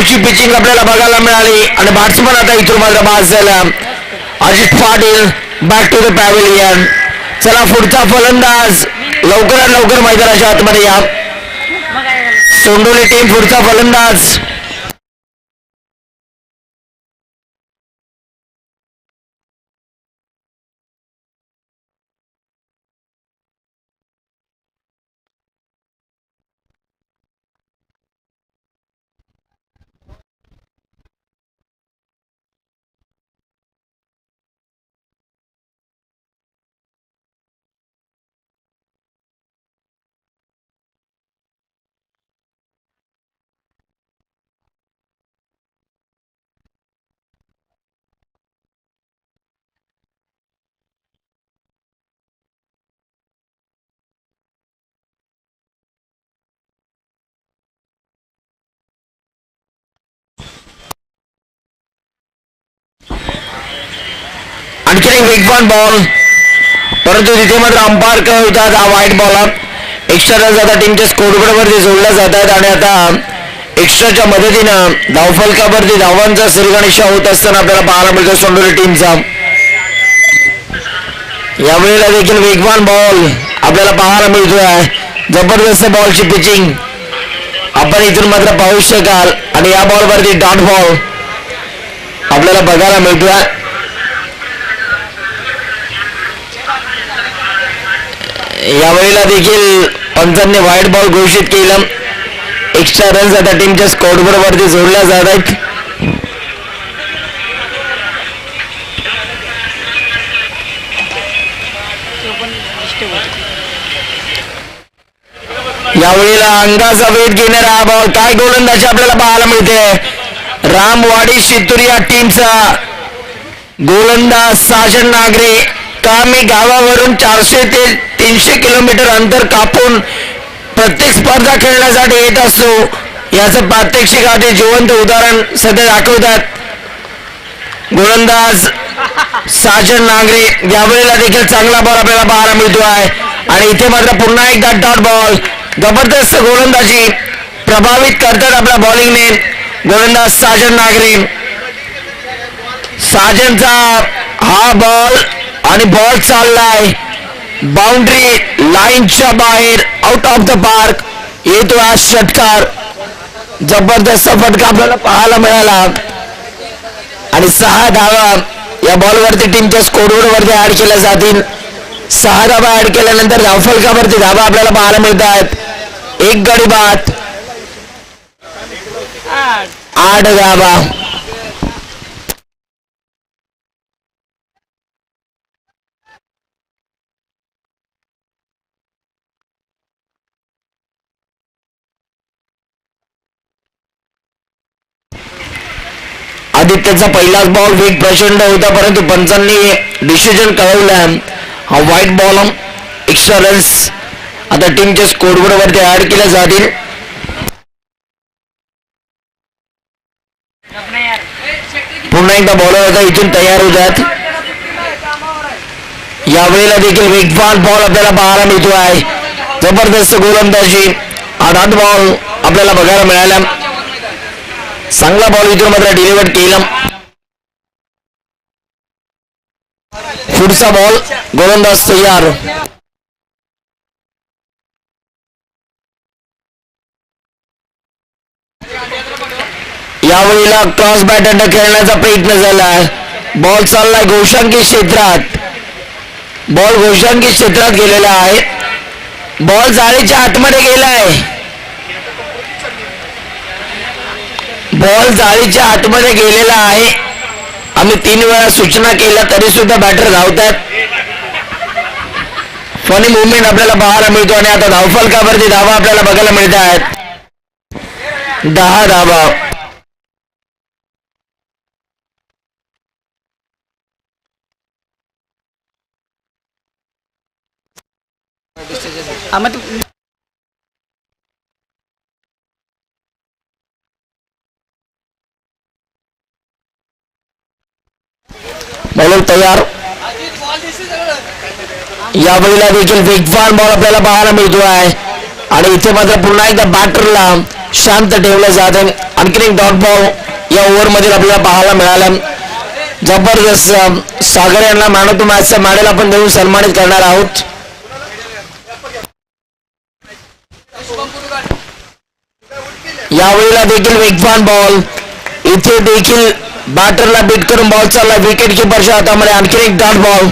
बॉलची pitching आपल्याला बघायला मिळाली. आणि बॅट्समन आता इथून मात्र बाद झाला. Ajit Patil back to the pavilion चला पुढचा फलंदाज. लवकरात लवकर मैदानाच्या आतमध्ये या. सोंडोली टीम पुढचा फलंदाज. आणखी एक वेगवान बॉल परंतु तिथे मात्र अंपायर काय होतात हा वाईट बॉल एक्स्ट्रा रन आता टीमच्या स्कोरबोर्डवरती जोडल्या जातात आणि आता एक्स्ट्राच्या मदतीनं धावफलकावरती धावांचा सरगणिशा होत असताना आपल्याला पाहायला मिळतो सोंडोली टीमचा यावेळेला देखील वेगवान बॉल आपल्याला पाहायला मिळतोय. जबरदस्त बॉलची पिचिंग आपण इथून मात्र पाहू शकाल. आणि या बॉलवरती डॉट बॉल आपल्याला बघायला मिळतोय. यावेळेला देखील पंचांनी व्हाईट बॉल घोषित केलं. एक्स्ट्रा रन्स आता टीमच्या स्कोरबोर्ड वरती जोडल्या जात आहेत. यावेळेला अंगाचा वेध घेणारा हा बॉल काय गोलंदाजी आपल्याला पाहायला मिळते? रामवाडी शितूर या टीमचा गोलंदाज साजन नागरे कामी गावावरून चारशे ते तीनशे किलोमीटर अंतर कापून प्रत्येक स्पर्धा खेळण्यासाठी येत असतो? याचं प्रात्यक्षिक ते जिवंत उदाहरण सध्या दाखवतात. गोलंदाज साजन नांगरे यावेळेला देखील चांगला बॉल आपल्याला पाहायला मिळतो आहे आणि इथे मात्र पुन्हा एकदा डॉट बॉल जबरदस्त गोलंदाजी प्रभावित करतात आपल्या बॉलिंगने गोलंदाज साजन नागरे. साजनचा हा बॉल आणि बॉल चाललाय. बाउंड्री लाईनच्या बाहेर आउट ऑफ द पार्क येतो आज षटकार जबरदस्त फटका आपल्याला पाहायला मिळाला. आणि सहा धावा या बॉलवरती टीमच्या स्कोरबोर्ड वरती ऍड केल्या जातील. सहा धावा ऍड केल्यानंतर धावफलकावरती धावा आपल्याला पाहायला मिळत आहेत एक गडी बाद. आठ धावा. त्याचा पहिलाच बॉल वेग प्रचंड होता परंतु पंचांनी डिसिजन कळवलं. हा व्हाईट बॉल एक्स्ट्रा रन्स आता टीमच्या स्कोरबोर्ड वरती ऍड केल्या जातील. पुन्हा एकदा बॉलर आता इथून तयार होतात. यावेळेला देखील वेगवान बॉल आपल्याला पाहायला मिळतो आहे जबरदस्त गोलंदाजी. आधात बॉल आपल्याला बघायला मिळाला चांगला बॉल इथून मात्र डिलिव्हर केला. पुढचा बॉल गोलंदाज तयार. यावेळीला क्रॉस बॅट खेळण्याचा प्रयत्न झाला. बॉल चाललाय घोषांकी क्षेत्रात. बॉल घोषांकी क्षेत्रात गेलेला आहे. बॉल जाळीच्या आतमध्ये गेलाय. बॉल जाळीच्या आतमध्ये गेलेला आहे. आम्ही तीन वेळा सूचना केल्या तरी सुद्धा बॅटर धावतात फनी मुवमेंट आपल्याला पाहायला मिळतो आणि आता धावफलकावरती धावा आपल्याला बघायला मिळत आहेत. दहा धावा. Ah, mas तयार. बॉलर तयार देखील वेगवान बॉल आपल्याला पाहायला मिळतो आहे आणि इथे मात्र पुन्हा एकदा बॅटरला शांत ठेवलं जात आणखीन एक डॉट बॉल या ओव्हरमध्ये आपल्याला पाहायला मिळाला. जबरदस्त सागर यांना मॅन ऑफ द मॅचचा मॅडल आपण देऊन सन्मानित करणार आहोत. यावेळेला देखील वेगवान बॉल इथे देखील बॅटरला बीट करून बॉल चालला विकेट किपरच्या हातामध्ये आणखीन एक डॉट बॉल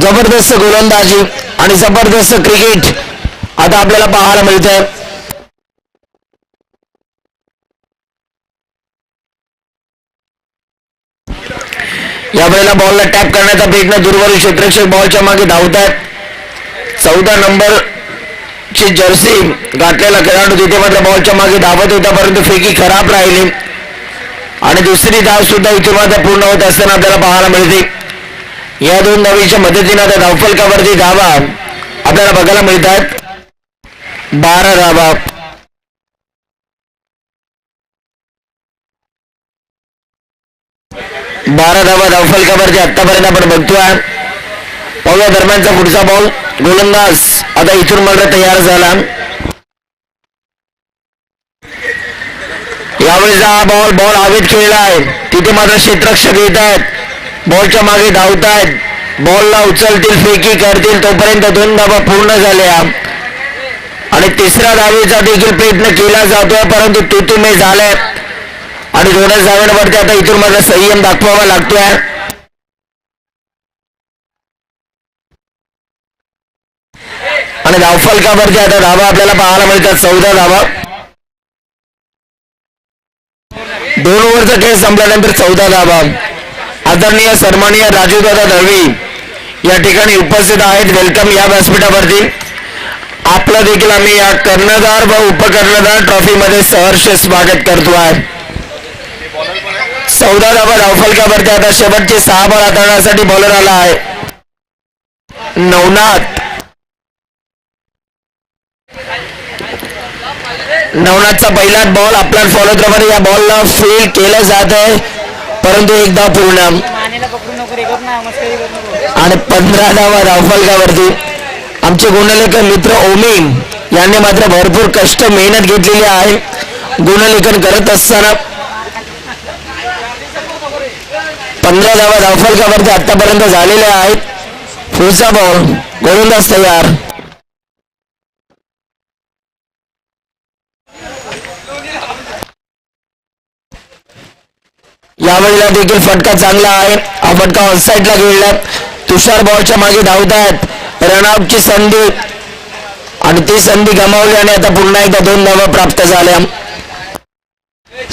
जबरदस्त गोलंदाजी आणि जबरदस्त क्रिकेट आता आपल्याला पाहायला मिळतंय यावेळेला बॉलला टॅप करण्याचा प्रयत्न दुर्वल क्षेत्रक्षक बॉलच्या मागे धावतात चौदा नंबर ची जर्सी घातलेला खेळाडू तिथे मात्र बॉलच्या मागे धावत होता परंतु फेकी खराब राहिली आणि दुसरी धाव सुद्धा इथून मात्र पूर्ण होत असताना आपल्याला पाहायला मिळते. या दोन धावीच्या मदतीने आता धावफलकावरती धावा आपल्याला बघायला मिळतात. बारा धावा. बारा धावा धावफलकावरती आतापर्यंत आपण बघतोय. पाहूया दरम्यानचा पुढचा बॉल गोलंदाज आता इथून मात्र तयार झाला. यावेळेस हा बॉल बॉल खेळला आहे तिथे मात्र क्षेत्रक्षक येत आहेत बॉलच्या मागे धावत आहेत बॉलला उचलतील फेकी करतील तोपर्यंत दोन धाबा पूर्ण झाल्या. आणि तिसऱ्या धावेचा देखील प्रयत्न केला जातोय परंतु तुतुमे झालाय आणि दोनच धाव्यांवरती आता इथून मात्र संयम दाखवावा लागतोय. आणि धावफलकावरती आता धावा आपल्याला पाहायला मिळतात. चौदा धावा. दोन ओव्हरचा खेळ संपल्यानंतर चौदा धावा आदरणीय सन्मानीय राजूदादा दळवी या ठिकाणी उपस्थित आहेत. वेलकम या व्यासपीठावरती. आपलं देखील आम्ही या कर्णधार व उपकर्णधार ट्रॉफीमध्ये सहर्ष स्वागत करतो आहे. चौदा धावा धावफलकावरती आता शेवटचे सहा बॉल हाताळण्यासाठी बॉलर आला आहे. नवनाथ. नवनाथचा पहिला बॉल आपला फॉलो प्रमाणे या बॉलला फील्ड केलं जात आहे. परंतु पूर्ण. मस्करी करू नको. आणि पंधरा धावा धावफलकावरती आमचे गुणलेखन मित्र ओमी यांनी मात्र भरपूर कष्ट मेहनत घेतलेली आहे. गुणलेखन करत असताना पंधरा धावा धावफलकावरती आतापर्यंत झालेल्या आहेत. पुढचा बॉल गोलंदाज तयार. यावेळेला देखील फटका चांगला आहे. हा फटका ऑनसाईडला गेला तुषार बॉलच्या मागे धावत आहेत. रनआउटची संधी आणि ती संधी गमावली आणि आता पुन्हा एकदा दोन धावा प्राप्त झाल्या.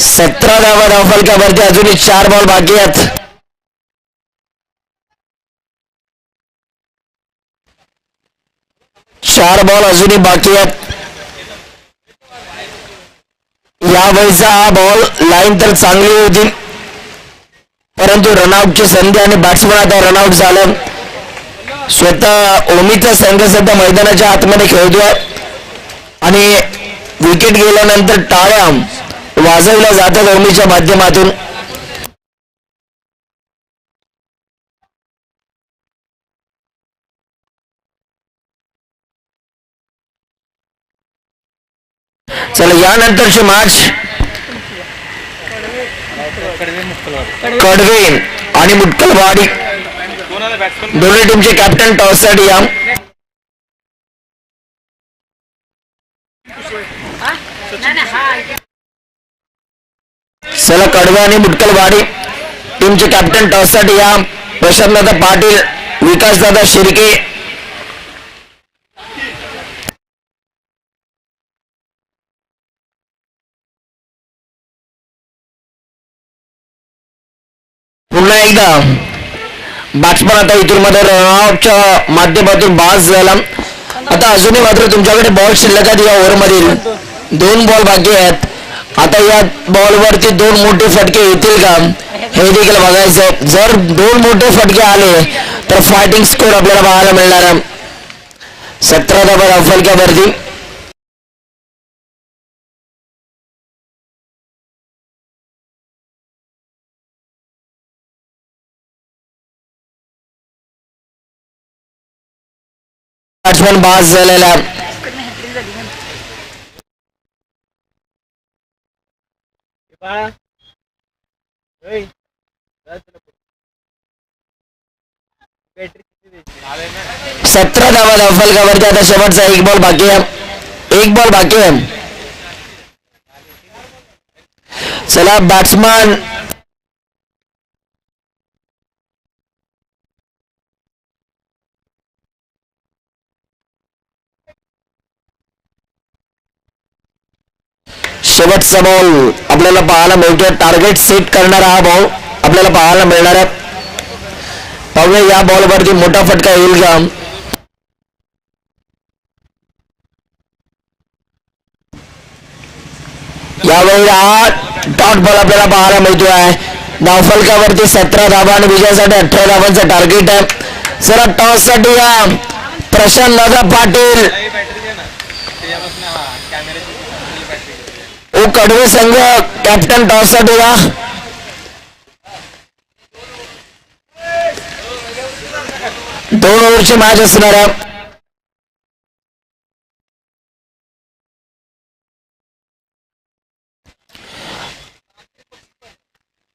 सतरा धावा धावफलक्यावरती अजूनही चार बॉल बाकी आहेत. चार बॉल अजूनही बाकी आहेत. यावेळीचा हा बॉल लाईन तर चांगली होती. परंतु रनआउटची संधी आणि बॅट्समन आता रनआउट झालं. स्वतः ओमीचा संघ सध्या मैदानाच्या आतमध्ये खेळतोय. आणि विकेट गेल्यानंतर टाळ्या वाजवल्या जातात ओमीच्या माध्यमातून. चला यानंतरची मॅच कडवे. आणि मुटकलवाडी दोन्ही टीमचे कॅप्टन टॉससाठी या. चला कडवे आणि मुटकलवाडी टीमचे कॅप्टन टॉससाठी या. प्रशांतदादा पाटील विकासदादा शिर्के पुन्हा एकदा. बॅट्समन आता इथून मध्ये रनआउटच्या माध्यमातून बाज झाला. आता अजूनही मात्र तुमच्याकडे बॉल शिल्लक आहेत या ओव्हरमधील दोन बॉल बाकी आहेत. आता या बॉलवरती दोन मोठे फटके येतील का? हे देखील बघायचं आहे. जर दोन मोठे फटके आले तर फायटिंग स्कोर आपल्याला पाहायला मिळणार सतरा धाबा फलक्यावरती ಬ್ಯಾಟ್ಸ್ಮನ್ ಬಾಸ್ ಝೆಲೆಲ सत्रह धावा अव्वल कवर आता शेवटचा एक बॉल बाकी है। एक बॉल बाकी है। चला बैट्समैन शेवटचा बॉल आपल्याला पाहायला मिळतोय. टार्गेट सेट करणारा हा भाऊ आपल्याला पाहायला मिळणार आहे. पाहूया या बॉलवरती मोठा फटका येईल का? यावेळी हा डॉट बॉल आपल्याला पाहायला मिळतोय. आहे धावफलकावरती सतरा धाबा आणि विजयासाठी अठरा धाबांचं टार्गेट आहे. सर टॉससाठी या. प्रशांत दादा पाटील काही बॅटरी दे ना त्याच्यापासून हा कॅमेऱ्याची बॅटरी ओ कडवे संघ कॅप्टन टॉससाठी या दोन ओव्हरची मॅच असणार आहे.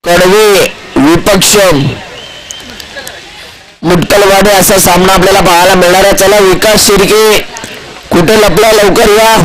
कडवे विपक्ष मुटकलवाडे असा सामना आपल्याला पाहायला मिळणार आहे. चला विकास शिर्के कुठे लपला लवकर या.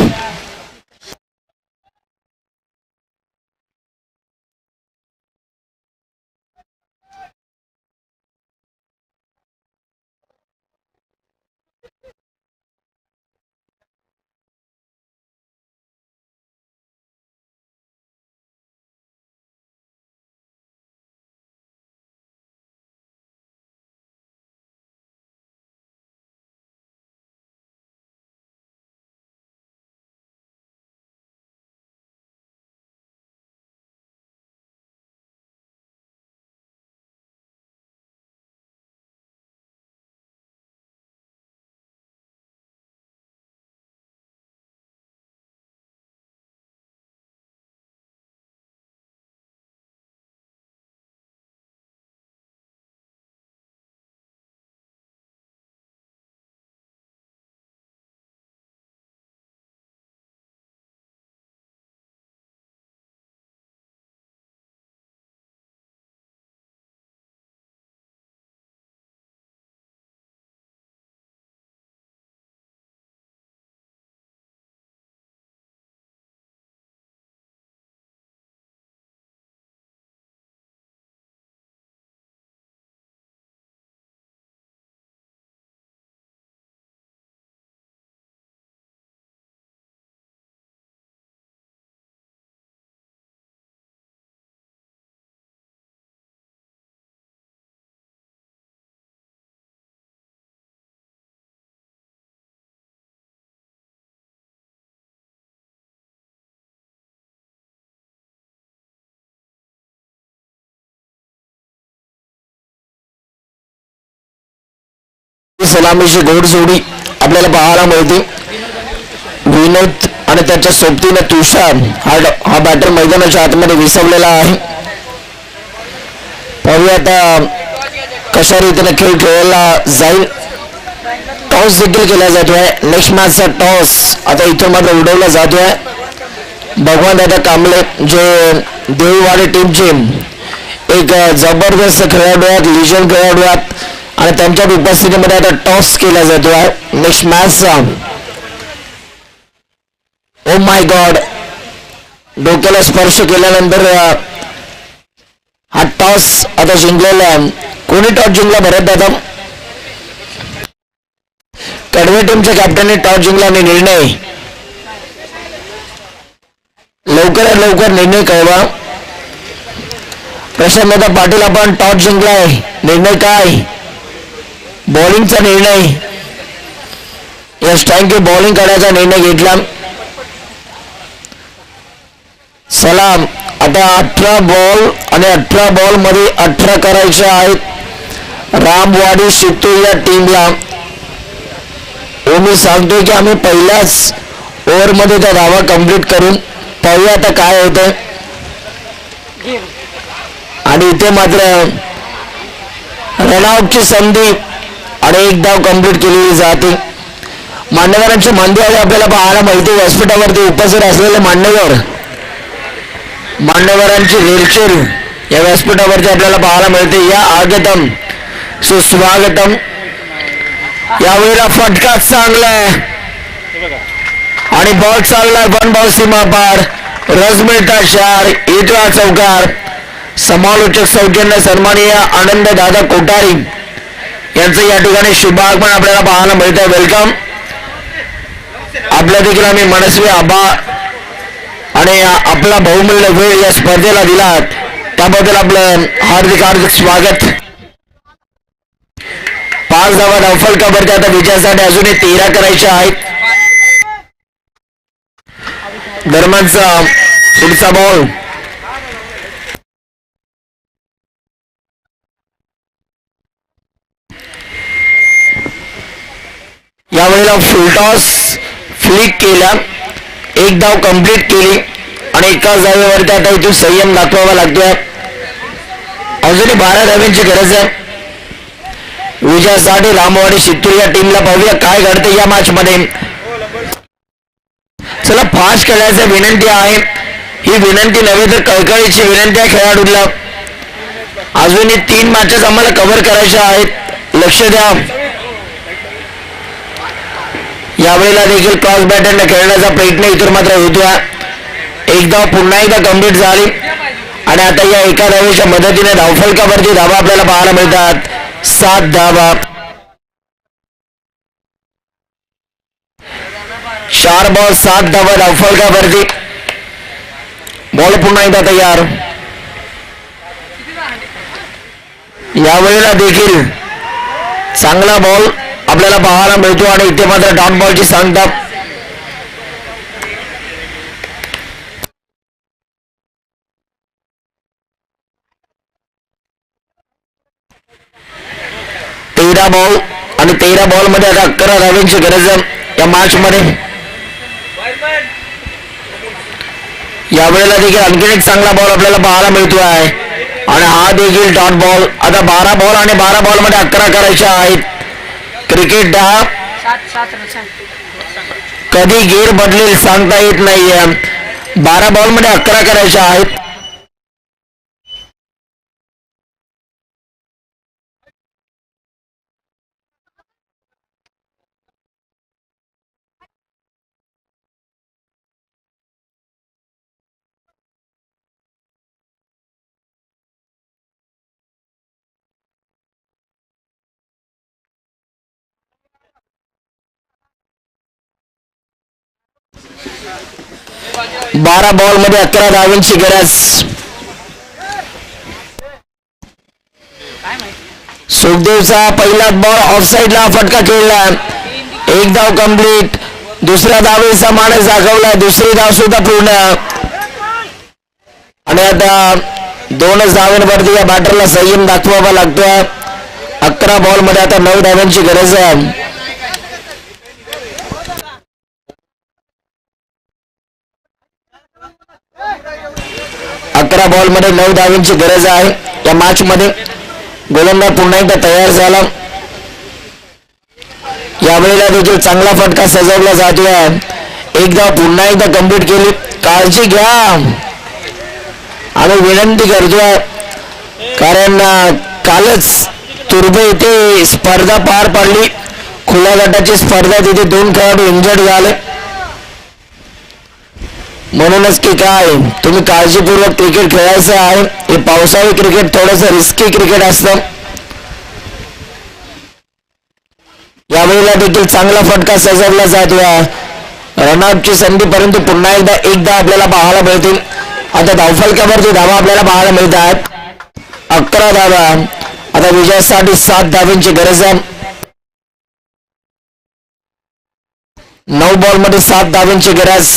सलामीची घोडजोडी आपल्याला पाहायला मिळते. विनोद आणि त्याच्या सोबतीने तुषार हा हा बॅटर मैदानाच्या आतमध्ये विसवलेला आहे. पाहूया आता कशा रीतीने खेळ खेळला जाईल. टॉस देखील केला जातोय. नेक्स्ट मॅचचा टॉस आता इथून मात्र उडवला जातोय. भगवान दादा कांबळे जे देऊवाडी टीमचे एक जबरदस्त खेळाडू आहेत लिजन खेळाडू आहेत. आणि त्यांच्या उपस्थितीमध्ये आता टॉस केला जातो. आहे नेक्स्ट मॅचचा ओ माय गॉड डोक्याला स्पर्श केल्यानंतर हा टॉस आता जिंकलेला आहे. कोणी टॉस जिंकला भरत दादा? कडवे टीमच्या कॅप्टनने टॉस जिंकला आणि निर्णय. लवकरात लवकर निर्णय कळवा. प्रशांतदा पाटील आपण टॉस जिंकलाय. निर्णय काय? बॉलिंगचा निर्णय. यस थँक्यू बॉलिंग करायचा निर्णय घेतला. सलाम. आता अठरा बॉल आणि अठरा बॉलमध्ये अठरा करायचे आहेत. रामवाडी शिकतो या टीमला मी सांगतोय की आम्ही पहिल्याच ओव्हरमध्ये त्या धावा कंप्लीट करून पाहूया आता काय होतं. आणि इथे मात्र रनआउटची संधी आणि एक कंप्लीट केलेली जाते. मान्यवरांची मांडी आहे आपल्याला पाहायला माहिती व्यासपीठावरती उपस्थित असलेले मान्यवर मान्यवरांची रेलचेर या व्यासपीठावरती आपल्याला पाहायला मिळते. या आगतम सुस्वागतम. यावेळेला फटकाच चांगला आहे. आणि बॉल चाललाय वन बॉल सीमा पार. रस मिळतात चार इतरा चौकार. समालोचक सौजन्य सन्मानीय आनंद दादा कोठारी. यांचं या ठिकाणी शुभागमन आपल्याला पाहायला मिळत आहे वेलकम आपल्या देखील आम्ही मनस्वी आबा आणि आपला बहुमूल्य वेळ या स्पर्धेला दिला त्याबद्दल आपलं हार्दिक हार्दिक स्वागत. पाच धावा धावफल कबरते आता विजयासाठी अजूनही तेरा करायच्या आहेत. दरम्यानचा पुढचा बॉल यावेळेला फुलटॉस फ्लिक केला एक धाव कंप्लीट केली. आणि एकाच धावेवरती आता इथून संयम दाखवावा लागतोय. अजूनही बारा धाव्यांची गरज आहे. विजयासाठी रामवाडी शित्तूर या टीमला पाहूया काय घडते या मॅच मध्ये. चला फास्ट खेळायची विनंती आहे. ही विनंती नव्हे तर कळकळीची विनंती आहे खेळाडूला अजूनही तीन मॅचेस आम्हाला कव्हर करायच्या आहेत. लक्ष द्या. यावेळेला देखील क्रॉस बॅटन खेळण्याचा प्रयत्न इतर मात्र होतोय. एक धाव पुन्हा एकदा कंप्लीट झाली. आणि आता या एका धावेच्या मदतीने धावफलकावरती धावा आपल्याला पाहायला मिळतात. सात धावा. चार बॉल सात धावा धावफलकावरती. बॉल पुन्हा एकदा तयार. यावेळेला देखील चांगला बॉल आपल्याला पाहायला मिळतो आणि इथे मात्र डॉट बॉलची सांगता. तेरा बॉल आणि तेरा बॉलमध्ये आता अकरा धाव्यांची गरज आहे या मॅच मध्ये यावेळेला देखील आणखीन एक चांगला बॉल आपल्याला पाहायला मिळतो आहे आणि हा देखील डॉट बॉल. आता बारा बॉल आणि बारा बॉलमध्ये अकरा करायच्या आहेत. क्रिकेट दहा कधी गेर बदलेल सांगता येत नाहीये. बारा बॉलमध्ये अकरा करायच्या आहेत. बारा बॉलमध्ये अकरा धावांची गरज. सुखदेवचा पहिला बॉल ऑफसाईडला फटका खेळला. एक धाव कंप्लीट दुसऱ्या धावेचा माणूस दाखवला. दुसरी धाव सुद्धा पूर्ण. आणि आता दोनच धावांवरती या बॅटरला संयम दाखवावा लागतोय. अकरा बॉलमध्ये आता नऊ धावांची गरज आहे. अकरा बॉलमध्ये नऊ धावांची गरज आहे. या मॅच मध्ये गोलंदाज पुन्हा एकदा तयार झाला. यावेळेला देखील चांगला फटका सजवला जातोय. एकदा पुन्हा एकदा कंप्लीट केली. काळजी घ्या. आम्ही विनंती करतोय. कारण कालच तुर्भे येथे स्पर्धा पार पडली. खुल्या गटाची स्पर्धा तिथे दोन खेळाडू इंजर्ड झाले. म्हणूनच की काय तुम्ही काळजीपूर्वक क्रिकेट खेळायचं आहे. हे पावसाळी क्रिकेट थोडस रिस्की क्रिकेट असतं. यावेळेला देखील चांगला फटका सजवला जातोय. रनआउटची संधी परंतु पुन्हा एकदा एकदा आपल्याला पाहायला मिळतील. आता धावफलकावरती धावा आपल्याला पाहायला मिळत आहेत. अकरा धावा. आता विजयासाठी सात धाव्यांची गरज आहे. नऊ बॉलमध्ये सात धाव्यांची गरज.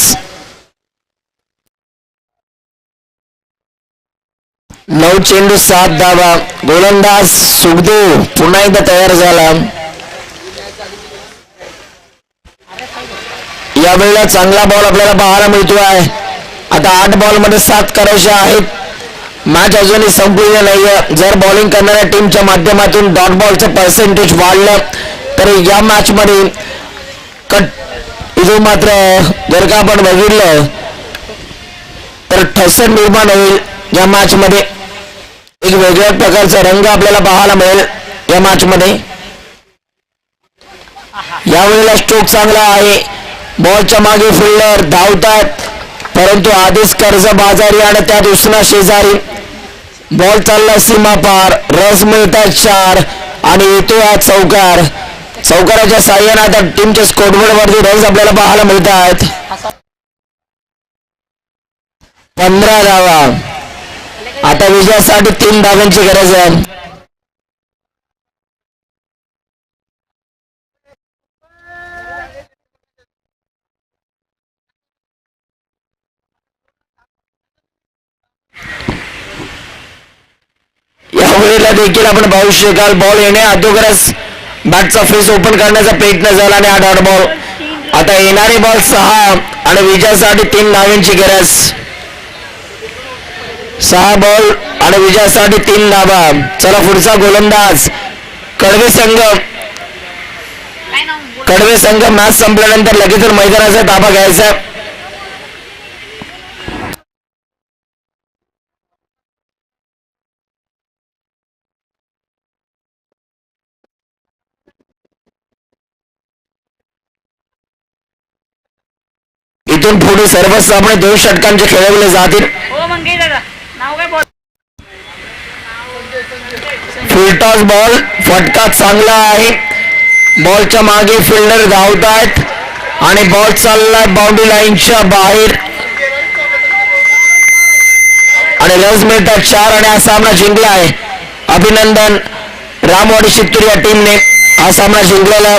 नऊ चेंडू सात धावा. गोलंदाज सुखदेव पुन्हा एकदा तयार झाला. यावेळेला चांगला बॉल आपल्याला पाहायला मिळतो आहे आता आठ बॉलमध्ये सात करायचे आहेत. मॅच अजूनही संपलेली नाहीये. जर बॉलिंग करणाऱ्या टीमच्या माध्यमातून डॉट बॉलचं पर्सेंटेज वाढलं तर या मॅच मध्ये कट इथून मात्र जर का आपण बघितलं तर ठसन निर्माण होईल या मॅच मध्ये. एक वेगळ्या प्रकारचा रंग आपल्याला पाहायला मिळेल या मॅच मध्ये यावेळेला स्ट्रोक चांगला आहे. बॉलच्या मागे फिल्डर धावतात परंतु आधीच कर्ज बाजारी आणि त्या उसना शेजारी. बॉल चालला सीमा पार. रस मिळतात चार आणि येतो हा चौकार. चौकाराच्या साह्याने आता टीमच्या स्कोरबोर्ड वरती रन्स आपल्याला पाहायला मिळत आहेत पंधरा धावा. आता विजयासाठी तीन धाव्यांची गरज आहे. यावेळेला देखील आपण पाहू शकाल. बॉल येणे अगोदरच बॅटचा फेस ओपन करण्याचा प्रयत्न झाला आणि हा डॉट बॉल आता येणारे बॉल सहा आणि विजयासाठी तीन धावांची गरज. सहा बॉल आणि विजयासाठी तीन धाबा चला पुढचा गोलंदाज. कडवे संघ. कडवे संघ मॅच संपल्यानंतर लगेच मैदानाचा ताबा घ्यायचा. इथून पुढे सर्व सामने दोन षटकांचे खेळवले जातील हो मग घे दादा नाव काय बोल फुलटॉस बॉल फटका चांगला आहे. बॉलच्या मागे फिल्डर धावतायत आणि बॉल चाललाय बाउंड्री लाईनच्या बाहेर. आणि रस मिळतात चार आणि हा सामना जिंकला आहे अभिनंदन रामवाडी शितूर या टीमने हा सामना जिंकलेला